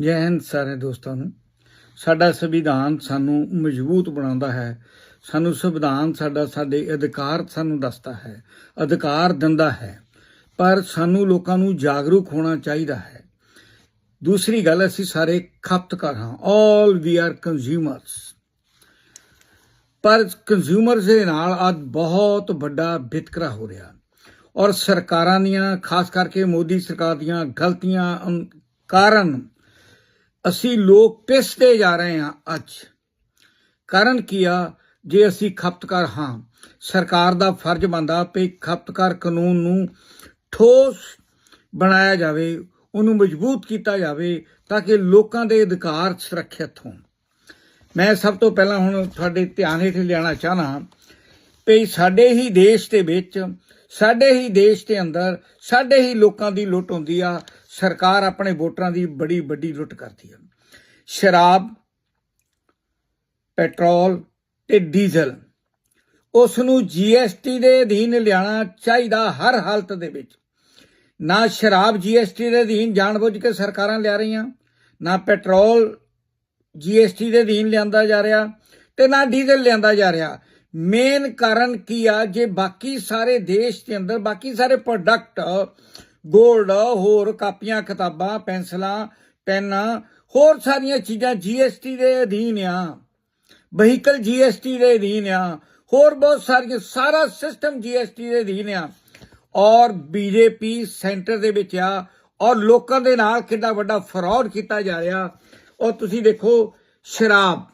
ਜੈ ਹਿੰਦ ਸਾਰੇ ਦੋਸਤਾਂ ਨੂੰ। ਸਾਡਾ ਸੰਵਿਧਾਨ ਸਾਨੂੰ ਮਜ਼ਬੂਤ ਬਣਾਉਂਦਾ ਹੈ। ਸਾਨੂੰ ਸੰਵਿਧਾਨ ਸਾਡਾ, ਸਾਡੇ ਅਧਿਕਾਰ ਸਾਨੂੰ ਦੱਸਦਾ ਹੈ, ਅਧਿਕਾਰ ਦਿੰਦਾ ਹੈ। ਪਰ ਸਾਨੂੰ ਲੋਕਾਂ ਨੂੰ ਜਾਗਰੂਕ ਹੋਣਾ ਚਾਹੀਦਾ ਹੈ। ਦੂਸਰੀ ਗੱਲ, ਅਸੀਂ ਸਾਰੇ ਖਪਤਕਾਰ ਹਾਂ। ਆਲ ਵੀ ਆਰ ਕੰਜ਼ਿਊਮਰਸ ਪਰ ਕੰਜ਼ਿਊਮਰਸ ਦੇ ਨਾਲ ਅੱਜ ਬਹੁਤ ਵੱਡਾ ਵਿਤਕਰਾ ਹੋ ਰਿਹਾ। ਔਰ ਸਰਕਾਰਾਂ ਦੀਆਂ, ਖਾਸ ਕਰਕੇ ਮੋਦੀ ਸਰਕਾਰ ਦੀਆਂ ਗਲਤੀਆਂ ਕਾਰਨ ਅਸੀਂ ਲੋਕ ਪਿਸਦੇ ਜਾ ਰਹੇ ਹਾਂ ਅੱਜ। ਕਾਰਨ ਕੀ ਆ? ਜੇ ਅਸੀਂ ਖਪਤਕਾਰ, ਹਾਂ, ਸਰਕਾਰ ਦਾ ਫਰਜ਼ ਬਣਦਾ ਪਈ ਖਪਤਕਾਰ ਕਾਨੂੰਨ ਨੂੰ ਠੋਸ ਬਣਾਇਆ ਜਾਵੇ, ਉਹਨੂੰ ਮਜ਼ਬੂਤ ਕੀਤਾ ਜਾਵੇ ਤਾਂ ਕਿ ਲੋਕਾਂ ਦੇ ਅਧਿਕਾਰ ਸੁਰੱਖਿਅਤ ਹੋਣ। ਮੈਂ ਸਭ ਤੋਂ ਪਹਿਲਾਂ ਹੁਣ ਤੁਹਾਡੇ ਧਿਆਨ ਹੇਠ ਲਿਆਉਣਾ ਚਾਹਨਾ ਵੀ ਸਾਡੇ ਹੀ ਦੇਸ਼ ਦੇ ਵਿੱਚ, ਸਾਡੇ ਹੀ ਦੇਸ਼ ਦੇ ਅੰਦਰ, ਸਾਡੇ ਹੀ ਲੋਕਾਂ ਦੀ ਲੁੱਟ ਹੁੰਦੀ ਆ ਸਰਕਾਰ ਆਪਣੇ ਵੋਟਰਾਂ ਦੀ ਬੜੀ ਵੱਡੀ ਲੁੱਟ ਕਰਦੀ ਹੈ। ਸ਼ਰਾਬ, ਪੈਟਰੋਲ ਤੇ ਡੀਜ਼ਲ, ਉਸ ਨੂੰ ਜੀਐਸਟੀ ਦੇ ਅਧੀਨ ਲਿਆਣਾ ਚਾਹੀਦਾ ਹਰ ਹਾਲਤ ਦੇ ਵਿੱਚ। ਨਾ ਸ਼ਰਾਬ ਜੀਐਸਟੀ ਦੇ ਅਧੀਨ ਜਾਣਬੁੱਝ ਕੇ ਸਰਕਾਰਾਂ ਲਿਆ ਰਹੀਆਂ, ਨਾ ਪੈਟਰੋਲ ਜੀਐਸਟੀ ਦੇ ਅਧੀਨ ਲਿਆਂਦਾ ਜਾ ਰਿਹਾ ਤੇ ਨਾ ਡੀਜ਼ਲ ਲਿਆਂਦਾ ਜਾ ਰਿਹਾ। ਮੇਨ ਕਾਰਨ ਕੀ ਆ? ਜੇ ਬਾਕੀ ਸਾਰੇ ਦੇਸ਼ ਦੇ ਅੰਦਰ, ਬਾਕੀ ਸਾਰੇ ਪ੍ਰੋਡਕਟ ਗੋਲਡ, ਹੋਰ ਕਾਪੀਆਂ, ਕਿਤਾਬਾਂ, ਪੈਨਸਲਾਂ, ਪੈਨਾਂ, ਹੋਰ ਸਾਰੀਆਂ ਚੀਜ਼ਾਂ ਜੀਐਸਟੀ ਦੇ ਅਧੀਨ ਆ। ਵਹੀਕਲ ਜੀਐਸਟੀ ਦੇ ਅਧੀਨ ਆ। ਹੋਰ ਬਹੁਤ ਸਾਰੀਆਂ, ਸਾਰਾ ਸਿਸਟਮ ਜੀਐਸਟੀ ਦੇ ਅਧੀਨ ਆ। ਔਰ ਬੀਜੇਪੀ ਸੈਂਟਰ ਦੇ ਵਿੱਚ ਆ। ਔਰ ਲੋਕਾਂ ਦੇ ਨਾਲ ਕਿੰਨਾ ਵੱਡਾ ਫਰਾਡ ਕੀਤਾ ਜਾ ਰਿਹਾ। ਔਰ ਤੁਸੀਂ ਦੇਖੋ, ਸ਼ਰਾਬ,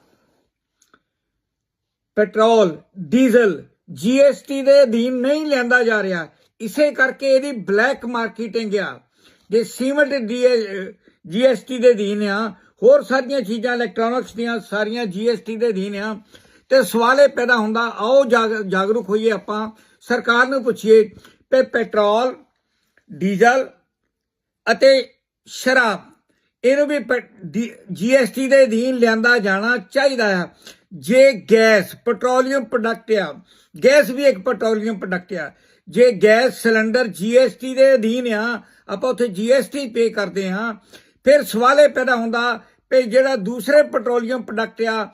ਪੈਟਰੋਲ, ਡੀਜ਼ਲ ਜੀਐਸਟੀ ਦੇ ਅਧੀਨ ਨਹੀਂ ਲੈਂਦਾ ਜਾ ਰਿਹਾ। ਇਸੇ ਕਰਕੇ ਇਹਦੀ ਬਲੈਕ ਮਾਰਕੀਟਿੰਗ ਆ। ਜੇ ਸੀਮੈਂਟ ਜੀਐਸਟੀ ਦੇ ਅਧੀਨ ਆ, ਹੋਰ ਸਾਰੀਆਂ ਚੀਜ਼ਾਂ ਇਲੈਕਟ੍ਰੋਨਿਕਸ ਦੀਆਂ ਸਾਰੀਆਂ ਜੀਐਸਟੀ ਦੇ ਅਧੀਨ ਆ, ਤੇ ਸਵਾਲ ਇਹ ਪੈਦਾ ਹੁੰਦਾ, ਆਓ ਜਾਗ- ਜਾਗਰੂਕ ਹੋਈਏ ਆਪਾਂ। ਸਰਕਾਰ ਨੂੰ ਪੁੱਛੀਏ ਕਿ ਪੈਟਰੋਲ, ਡੀਜ਼ਲ ਅਤੇ ਸ਼ਰਾਬ, ਇਹਨੂੰ ਵੀ ਜੀਐਸਟੀ ਦੇ ਅਧੀਨ ਲਿਆਂਦਾ ਜਾਣਾ ਚਾਹੀਦਾ ਹੈ ਜੇ ਗੈਸ ਪੈਟਰੋਲੀਅਮ ਪ੍ਰੋਡਕਟ ਆ, ਗੈਸ ਵੀ ਇੱਕ ਪੈਟਰੋਲੀਅਮ ਪ੍ਰੋਡਕਟ ਆ, ਜੇ ਗੈਸ ਸਿਲੰਡਰ ਜੀਐਸਟੀ ਦੇ ਅਧੀਨ ਆ, ਆਪਾਂ ਉੱਥੇ ਜੀਐਸਟੀ ਪੇ ਕਰਦੇ ਹਾਂ, ਫਿਰ ਸਵਾਲ ਇਹ ਪੈਦਾ ਹੁੰਦਾ ਕਿ ਜਿਹੜਾ ਦੂਸਰੇ ਪੈਟਰੋਲੀਅਮ ਪ੍ਰੋਡਕਟ ਆ,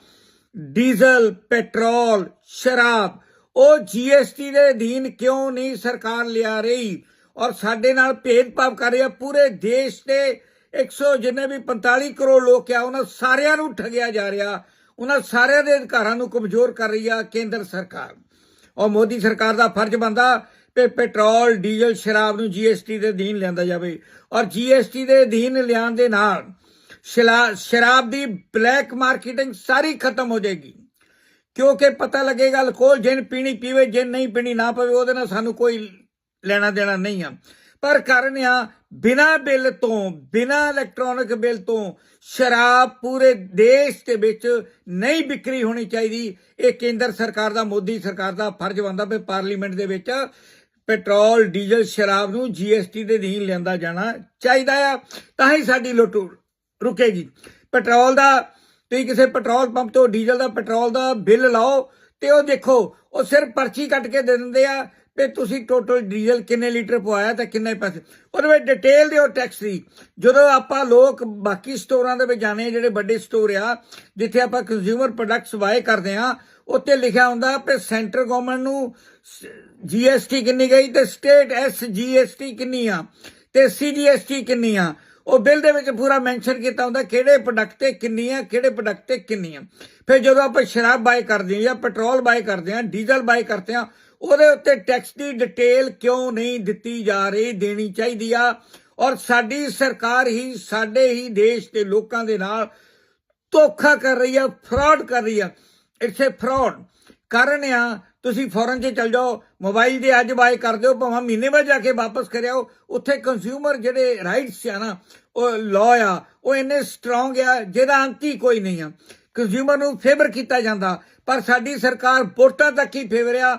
ਡੀਜ਼ਲ, ਪੈਟਰੋਲ, ਸ਼ਰਾਬ, ਉਹ ਜੀਐਸਟੀ ਦੇ ਅਧੀਨ ਕਿਉਂ ਨਹੀਂ ਸਰਕਾਰ ਲਿਆ ਰਹੀ? ਔਰ ਸਾਡੇ ਨਾਲ ਭੇਦਭਾਵ ਕਰ ਰਹੀ ਆ ਪੂਰੇ ਦੇਸ਼ ਦੇ 100 ਜਿੰਨੇ ਵੀ 45 ਕਰੋੜ ਲੋਕ ਆ, ਉਹਨਾਂ ਸਾਰਿਆਂ ਨੂੰ ਠੱਗਿਆ ਜਾ ਰਿਹਾ ਉਹਨਾਂ ਸਾਰਿਆਂ ਦੇ ਅਧਿਕਾਰਾਂ ਨੂੰ ਕਮਜ਼ੋਰ ਕਰ ਰਹੀ ਆ ਕੇਂਦਰ ਸਰਕਾਰ। ਔਰ ਮੋਦੀ ਸਰਕਾਰ ਦਾ ਫਰਜ਼ ਬਣਦਾ ਕਿ ਪੈਟਰੋਲ, ਡੀਜ਼ਲ, ਸ਼ਰਾਬ ਨੂੰ ਜੀਐਸਟੀ ਦੇ ਅਧੀਨ ਲਿਆਂਦਾ ਜਾਵੇ। ਔਰ ਜੀਐਸਟੀ ਦੇ ਅਧੀਨ ਲਿਆਉਣ ਦੇ ਨਾਲ ਸ਼ਲਾ- ਸ਼ਰਾਬ ਦੀ ਬਲੈਕ ਮਾਰਕੀਟਿੰਗ ਸਾਰੀ ਖਤਮ ਹੋ ਜਾਏਗੀ। ਕਿਉਂਕਿ ਪਤਾ ਲੱਗੇਗਾ ਅਲਕੋਹਲ ਜਿੰਨ ਪੀਣੀ ਪੀਵੇ, ਜਿਨ ਨਹੀਂ ਪੀਣੀ ਨਾ ਪਵੇ, ਉਹਦੇ ਨਾਲ ਸਾਨੂੰ ਕੋਈ ਲੈਣਾ ਦੇਣਾ ਨਹੀਂ ਆ। ਪਰ ਕਾਰਨ ਆ, ਬਿਨਾ ਬਿੱਲ ਤੋਂ, ਬਿਨਾ ਇਲੈਕਟ੍ਰੋਨਿਕ ਬਿੱਲ ਤੋਂ ਸ਼ਰਾਬ ਪੂਰੇ ਦੇਸ਼ ਦੇ ਵਿੱਚ ਨਹੀਂ ਵਿਕਰੀ ਹੋਣੀ ਚਾਹੀਦੀ। ਇਹ ਕੇਂਦਰ ਸਰਕਾਰ ਦਾ, ਮੋਦੀ ਸਰਕਾਰ ਦਾ ਫਰਜ਼ ਬਣਦਾ ਵੀ ਪਾਰਲੀਮੈਂਟ ਦੇ ਵਿੱਚ ਪੈਟਰੋਲ, ਡੀਜ਼ਲ, ਸ਼ਰਾਬ ਨੂੰ ਜੀਐਸਟੀ ਦੇ ਅਧੀਨ ਲਿਆਂਦਾ ਜਾਣਾ ਚਾਹੀਦਾ ਆ। ਤਾਂ ਹੀ ਸਾਡੀ ਲੁੱਟ ਰੁਕੇਗੀ। ਪੈਟਰੋਲ ਦਾ, ਤੁਸੀਂ ਕਿਸੇ ਪੈਟਰੋਲ ਪੰਪ ਤੋਂ, ਡੀਜ਼ਲ ਦਾ ਪੈਟਰੋਲ ਦਾ ਬਿੱਲ ਲਾਓ ਤੇ ਉਹ ਦੇਖੋ, ਉਹ ਸਿਰਫ ਪਰਚੀ ਕੱਟ ਕੇ ਦੇ ਦਿੰਦੇ ਆ। ਵੀ ਤੁਸੀਂ ਟੋਟਲ ਡੀਜ਼ਲ ਕਿੰਨੇ ਲੀਟਰ ਪਵਾਇਆ ਤੇ ਕਿੰਨੇ ਪੈਸੇ? ਉਹਦੇ ਵਿੱਚ ਡਿਟੇਲ ਦਿਓ ਟੈਕਸ ਦੀ। ਜਦੋਂ ਆਪਾਂ ਲੋਕ ਬਾਕੀ ਸਟੋਰਾਂ ਦੇ ਵਿੱਚ ਜਾਣੇ, ਜਿਹੜੇ ਵੱਡੇ ਸਟੋਰ ਆ, ਜਿੱਥੇ ਆਪਾਂ ਕੰਜ਼ਿਊਮਰ ਪ੍ਰੋਡਕਟਸ ਬਾਏ ਕਰਦੇ ਆ ਉੱਤੇ ਲਿਖਿਆ ਹੁੰਦਾ ਕਿ ਸੈਂਟਰ ਗਵਰਨਮੈਂਟ ਨੂੰ ਜੀਐਸਟੀ ਕਿੰਨੀ ਗਈ ਤੇ ਸਟੇਟ ਐਸ ਜੀਐਸਟੀ ਕਿੰਨੀ ਆ ਤੇ ਸੀਜੀਐਸਟੀ ਕਿੰਨੀ ਆ। ਉਹ ਬਿੱਲ ਦੇ ਵਿੱਚ ਪੂਰਾ ਮੈਂਸ਼ਨ ਕੀਤਾ ਹੁੰਦਾ ਕਿਹੜੇ ਪ੍ਰੋਡਕਟ ਤੇ ਕਿੰਨੀ ਆ, ਕਿਹੜੇ ਪ੍ਰੋਡਕਟ ਤੇ ਕਿੰਨੀ ਆ। ਫਿਰ ਜਦੋਂ ਆਪਾਂ ਸ਼ਰਾਬ ਬਾਏ ਕਰਦੇ ਹਾਂ ਜਾਂ ਪੈਟਰੋਲ ਬਾਏ ਕਰਦੇ ਹਾਂ ਡੀਜ਼ਲ ਬਾਏ ਕਰਦੇ ਹਾਂ ਉਹਦੇ ਉੱਤੇ ਟੈਕਸ ਦੀ ਡਿਟੇਲ ਕਿਉਂ ਨਹੀਂ ਦਿੱਤੀ ਜਾ ਰਹੀ, ਦੇਣੀ ਚਾਹੀਦੀ ਆ। ਔਰ ਸਾਡੀ ਸਰਕਾਰ ਹੀ, ਸਾਡੇ ਹੀ ਦੇਸ਼ ਦੇ ਲੋਕਾਂ ਦੇ ਨਾਲ ਧੋਖਾ ਕਰ ਰਹੀ ਆ ਫਰਾਡ ਕਰ ਰਹੀ ਆ। ਇਟਸ ਅ ਫਰਾਡ ਕਾਰਨ ਆ, ਤੁਸੀਂ ਫੋਰਨ 'ਚ ਚਲ ਜਾਓ ਮੋਬਾਈਲ ਦੇ ਅੱਜ ਬਾਏ ਕਰ ਦਿਓ, ਭਾਵੇਂ ਮਹੀਨੇ ਬਾਅਦ ਜਾ ਕੇ ਵਾਪਸ ਕਰਿਆਓ। ਉੱਥੇ ਕੰਜ਼ਿਊਮਰ ਜਿਹੜੇ ਰਾਈਟਸ ਆ ਨਾ, ਉਹ ਲਾਅ ਆ, ਉਹ ਇੰਨੇ ਸਟਰੋਂਗ ਆ, ਜਿਹਦਾ ਅੰਤ ਹੀ ਕੋਈ ਨਹੀਂ ਆ। ਕੰਜ਼ਿਊਮਰ ਨੂੰ ਫੇਵਰ ਕੀਤਾ ਜਾਂਦਾ, ਪਰ ਸਾਡੀ ਸਰਕਾਰ ਵੋਟਾਂ ਤੱਕ ਹੀ ਫੇਵਰਿਆ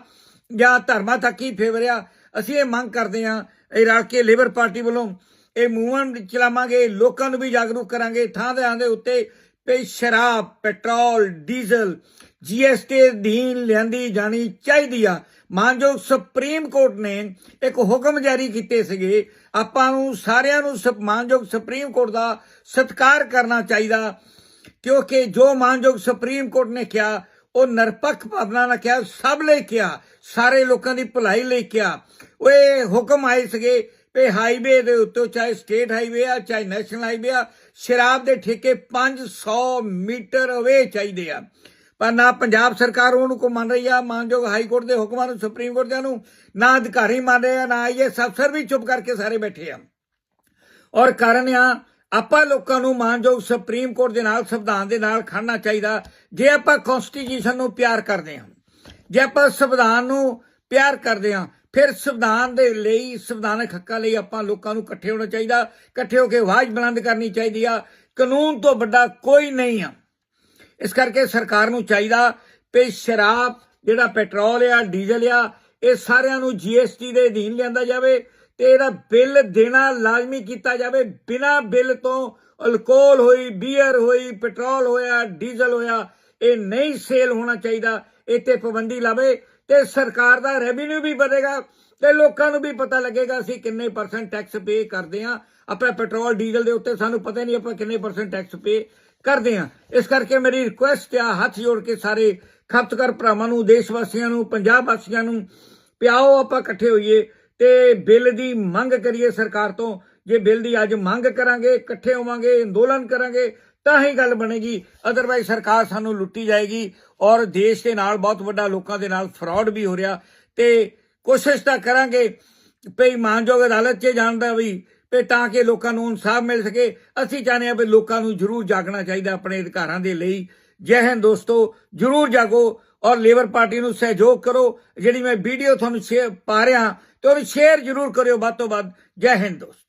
ਜਾਂ ਧਰਮਾਂ ਤੱਕ ਹੀ ਫੇਵਰਿਆ ਅਸੀਂ ਇਹ ਮੰਗ ਕਰਦੇ ਹਾਂ, ਇਹ ਰਲ ਲੇਬਰ ਪਾਰਟੀ ਵੱਲੋਂ ਇਹ ਮੂਵਮੈਂਟ ਚਲਾਵਾਂਗੇ, ਲੋਕਾਂ ਨੂੰ ਵੀ ਜਾਗਰੂਕ ਕਰਾਂਗੇ। ਥਾਂ ਥਾਂ ਦੇ ਉੱਤੇ ਵੀ ਸ਼ਰਾਬ, ਪੈਟਰੋਲ, ਡੀਜ਼ਲ ਜੀਐਸਟੀ ਅਧੀਨ ਲਿਆਂਦੀ ਜਾਣੀ ਚਾਹੀਦੀ ਆ। ਮਾਨਯੋਗ ਸੁਪਰੀਮ ਕੋਰਟ ਨੇ ਇੱਕ ਹੁਕਮ ਜਾਰੀ ਕੀਤੇ ਸੀਗੇ। ਆਪਾਂ ਨੂੰ ਸਾਰਿਆਂ ਨੂੰ ਮਾਨਯੋਗ ਸੁਪਰੀਮ ਕੋਰਟ ਦਾ ਸਤਿਕਾਰ ਕਰਨਾ ਚਾਹੀਦਾ। ਕਿਉਂਕਿ ਜੋ ਮਾਨਯੋਗ ਸੁਪਰੀਮ ਕੋਰਟ ਨੇ ਕਿਹਾ ਉਹ ਨਿਰਪੱਖ ਭਾਵਨਾ ਨਾਲ ਕਿਹਾ, ਸਭ ਲਈ ਕਿਹਾ, ਸਾਰੇ ਲੋਕਾਂ ਦੀ ਭਲਾਈ ਲਈ ਕਿਹਾ। ਉਹ ਇਹ ਹੁਕਮ ਆਏ ਸੀਗੇ ਵੀ ਹਾਈਵੇ ਦੇ ਉੱਤੇ ਚਾਹੇ ਸਟੇਟ ਹਾਈਵੇ ਆ, ਚਾਹੇ ਨੈਸ਼ਨਲ ਹਾਈਵੇ ਆ, ਸ਼ਰਾਬ ਦੇ ਠੇਕੇ 500 ਮੀਟਰ ਅਵੇ ਚਾਹੀਦੇ ਆ। ਪਰ ਨਾ ਪੰਜਾਬ ਸਰਕਾਰ ਉਹਨੂੰ ਕੋ ਮੰਨ ਰਹੀ ਆ, ਮਾਨਯੋਗ ਹਾਈ ਕੋਰਟ ਦੇ ਹੁਕਮਾਂ ਨੂੰ, ਸੁਪਰੀਮ ਕੋਰਟ ਦੇ ਨੂੰ ਨਾ ਅਧਿਕਾਰੀ ਮੰਨ ਰਹੇ ਆ, ਨਾ ਆਈਐਸ ਅਫਸਰ ਵੀ ਚੁੱਪ ਕਰਕੇ ਸਾਰੇ ਬੈਠੇ ਆ। ਔਰ ਕਾਰਨ ਆ ਆਪਾਂ ਲੋਕਾਂ ਨੂੰ ਮਾਨਯੋਗ ਸੁਪਰੀਮ ਕੋਰਟ ਦੇ ਨਾਲ, ਸੰਵਿਧਾਨ ਦੇ ਨਾਲ ਖੜਨਾ ਚਾਹੀਦਾ। ਜੇ ਆਪਾਂ ਕਨਸਟੀਟਿਊਸ਼ਨ ਨੂੰ ਪਿਆਰ ਕਰਦੇ ਹਾਂ, ਜੇ ਆਪਾਂ ਸੰਵਿਧਾਨ ਨੂੰ ਪਿਆਰ ਕਰਦੇ ਹਾਂ, ਫਿਰ ਸੰਵਿਧਾਨ ਦੇ ਲਈ, ਸੰਵਿਧਾਨਕ ਹੱਕਾਂ ਲਈ ਆਪਾਂ ਲੋਕਾਂ ਨੂੰ ਇਕੱਠੇ ਹੋਣਾ ਚਾਹੀਦਾ। ਇਕੱਠੇ ਹੋ ਕੇ ਆਵਾਜ਼ ਬੁਲੰਦ ਕਰਨੀ ਚਾਹੀਦੀ ਆ। ਕਾਨੂੰਨ ਤੋਂ ਵੱਡਾ ਕੋਈ ਨਹੀਂ ਆ। ਇਸ ਕਰਕੇ ਸਰਕਾਰ ਨੂੰ ਚਾਹੀਦਾ ਵੀ ਸ਼ਰਾਬ, ਜਿਹੜਾ ਪੈਟਰੋਲ ਆ, ਡੀਜ਼ਲ ਆ, ਇਹ ਸਾਰਿਆਂ ਨੂੰ ਜੀਐਸਟੀ ਦੇ ਅਧੀਨ ਲਿਆਂਦਾ ਜਾਵੇ। ਤੇ ਇਹਦਾ ਬਿੱਲ ਦੇਣਾ ਲਾਜ਼ਮੀ ਕੀਤਾ ਜਾਵੇ। ਬਿਨਾ ਬਿੱਲ ਤੋਂ ਅਲਕੋਹਲ ਹੋਈ, ਬੀਅਰ ਹੋਈ, ਪੈਟਰੋਲ ਹੋਇਆ, ਡੀਜ਼ਲ ਹੋਇਆ, ਇਹ ਨਹੀਂ ਸੇਲ ਹੋਣਾ ਚਾਹੀਦਾ। ਇੱਥੇ ਪਾਬੰਦੀ ਲਾਵੇ ਤੇ ਸਰਕਾਰ ਦਾ ਰੈਵਨਿਊ ਵੀ ਵਧੇਗਾ ਤੇ ਲੋਕਾਂ ਨੂੰ ਵੀ ਪਤਾ ਲੱਗੇਗਾ ਅਸੀਂ ਕਿੰਨੇ ਪਰਸੈਂਟ ਟੈਕਸ ਪੇ ਕਰਦੇ ਆ ਆਪਾਂ ਪੈਟਰੋਲ, ਡੀਜ਼ਲ ਦੇ ਉੱਤੇ ਸਾਨੂੰ ਪਤਾ ਨਹੀਂ ਆਪਾਂ ਕਿੰਨੇ ਪਰਸੈਂਟ ਟੈਕਸ ਪੇ ਕਰਦੇ ਆ ਇਸ ਕਰਕੇ ਮੇਰੀ ਰਿਕੁਐਸਟ ਆ, ਹੱਥ ਜੋੜ ਕੇ ਸਾਰੇ ਖਪਤਕਾਰ ਭਰਾਵਾਂ ਨੂੰ ਦੇਸ਼ ਵਾਸੀਆਂ ਨੂੰ, ਪੰਜਾਬ ਵਾਸੀਆਂ ਨੂੰ, ਪਿਆਓ ਆਪਾਂ ਇਕੱਠੇ ਹੋਈਏ। ਤੇ ਬਿੱਲ ਦੀ ਮੰਗ ਕਰੀਏ ਸਰਕਾਰ ਤੋਂ। ਜੇ ਬਿੱਲ ਦੀ ਅੱਜ ਮੰਗ ਕਰਾਂਗੇ, ਇਕੱਠੇ ਹੋਵਾਂਗੇ, ਅੰਦੋਲਨ ਕਰਾਂਗੇ, ਤਾਂ ਹੀ ਗੱਲ ਬਣੇਗੀ। ਅਦਰਵਾਈਜ਼ ਸਰਕਾਰ ਸਾਨੂੰ ਲੁੱਟੀ ਜਾਏਗੀ ਔਰ ਦੇਸ਼ ਦੇ ਨਾਲ ਬਹੁਤ ਵੱਡਾ ਲੋਕਾਂ ਦੇ ਨਾਲ ਫਰਾਡ ਵੀ ਹੋ ਰਿਹਾ। ਤੇ ਕੋਸ਼ਿਸ਼ ਤਾਂ ਕਰਾਂਗੇ ਭਈ ਮਾਨਯੋਗ ਅਦਾਲਤ 'ਚ ਜਾਣ ਦਾ ਵੀ ਤੇ ਤਾਂ ਕਿ ਲੋਕਾਂ ਨੂੰ ਇਨਸਾਫ ਮਿਲ ਸਕੇ। ਅਸੀਂ ਚਾਹੁੰਦੇ ਹਾਂ ਵੀ ਲੋਕਾਂ ਨੂੰ ਜ਼ਰੂਰ ਜਾਗਣਾ ਚਾਹੀਦਾ ਆਪਣੇ ਅਧਿਕਾਰਾਂ ਦੇ ਲਈ। ਜੈ ਹਿੰਦ ਦੋਸਤੋ, ਜ਼ਰੂਰ ਜਾਗੋ ਔਰ ਲੇਬਰ ਪਾਰਟੀ ਨੂੰ ਸਹਿਯੋਗ ਕਰੋ। ਜਿਹੜੀ ਮੈਂ ਵੀਡੀਓ ਤੁਹਾਨੂੰ ਸ਼ੇਅਰ ਪਾ ਰਿਹਾ ਤੇ ਉਹਨੂੰ ਸ਼ੇਅਰ ਜ਼ਰੂਰ ਕਰਿਓ ਵੱਧ ਤੋਂ ਵੱਧ ਜੈ ਹਿੰਦ ਦੋਸਤ